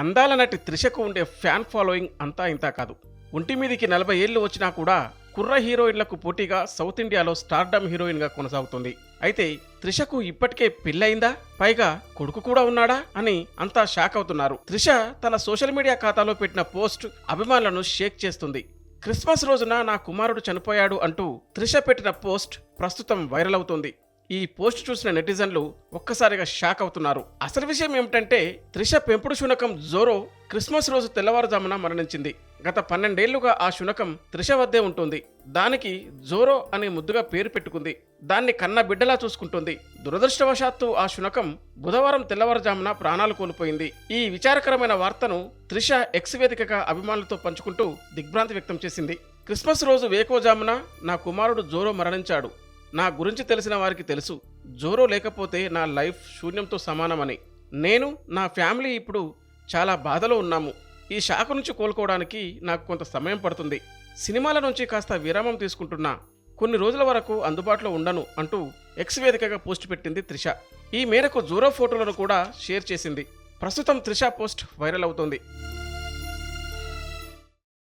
అందాల నటి త్రిషకు ఉండే ఫ్యాన్ ఫాలోయింగ్ అంతా ఇంతా కాదు. ఒంటి మీదికి నలభై ఏళ్ళు వచ్చినా కూడా కుర్ర హీరోయిన్లకు పోటీగా సౌత్ ఇండియాలో స్టార్డమ్ హీరోయిన్గా కొనసాగుతుంది. అయితే త్రిషకు ఇప్పటికే పెళ్ళయిందా? పైగా కొడుకు కూడా ఉన్నాడా? అని అంతా షాక్ అవుతున్నారు. త్రిష తన సోషల్ మీడియా ఖాతాలో పెట్టిన పోస్ట్ అభిమానులను షేక్ చేస్తుంది. క్రిస్మస్ రోజున నా కుమారుడు చనిపోయాడు అంటూ త్రిష పెట్టిన పోస్ట్ ప్రస్తుతం వైరల్ అవుతుంది. ఈ పోస్ట్ చూసిన నెటిజన్లు ఒక్కసారిగా షాక్ అవుతున్నారు. అసలు విషయం ఏమిటంటే త్రిష పెంపుడు శునకం జోరో క్రిస్మస్ రోజు తెల్లవారుజామున మరణించింది. గత పన్నెండేళ్ళుగా ఆ శునకం త్రిష వద్దే ఉంటుంది. దానికి జోరో అనే ముద్దుగా పేరు పెట్టుకుంది. దాన్ని కన్న బిడ్డలా చూసుకుంటుంది. దురదృష్టవశాత్తు ఆ శునకం బుధవారం తెల్లవారుజామున ప్రాణాలు కోల్పోయింది. ఈ విచారకరమైన వార్తను త్రిష ఎక్స్ వేదికగా అభిమానులతో పంచుకుంటూ దిగ్భ్రాంతి వ్యక్తం చేసింది. క్రిస్మస్ రోజు వేకోజామున నా కుమారుడు జోరో మరణించాడు. నా గురించి తెలిసిన వారికి తెలుసు. జోరో లేకపోతే నా లైఫ్ శూన్యంతో సమానమని. నేను నా ఫ్యామిలీ ఇప్పుడు చాలా బాధలో ఉన్నాము. ఈ షాక్ నుంచి కోలుకోవడానికి నాకు కొంత సమయం పడుతుంది. సినిమాల నుంచి కాస్త విరామం తీసుకుంటున్నా. కొన్ని రోజుల వరకు అందుబాటులో ఉండను అంటూ ఎక్స్ వేదికగా పోస్ట్ పెట్టింది త్రిష. ఈ మేరకు జోరో ఫోటోలను కూడా షేర్ చేసింది. ప్రస్తుతం త్రిష పోస్ట్ వైరల్ అవుతోంది.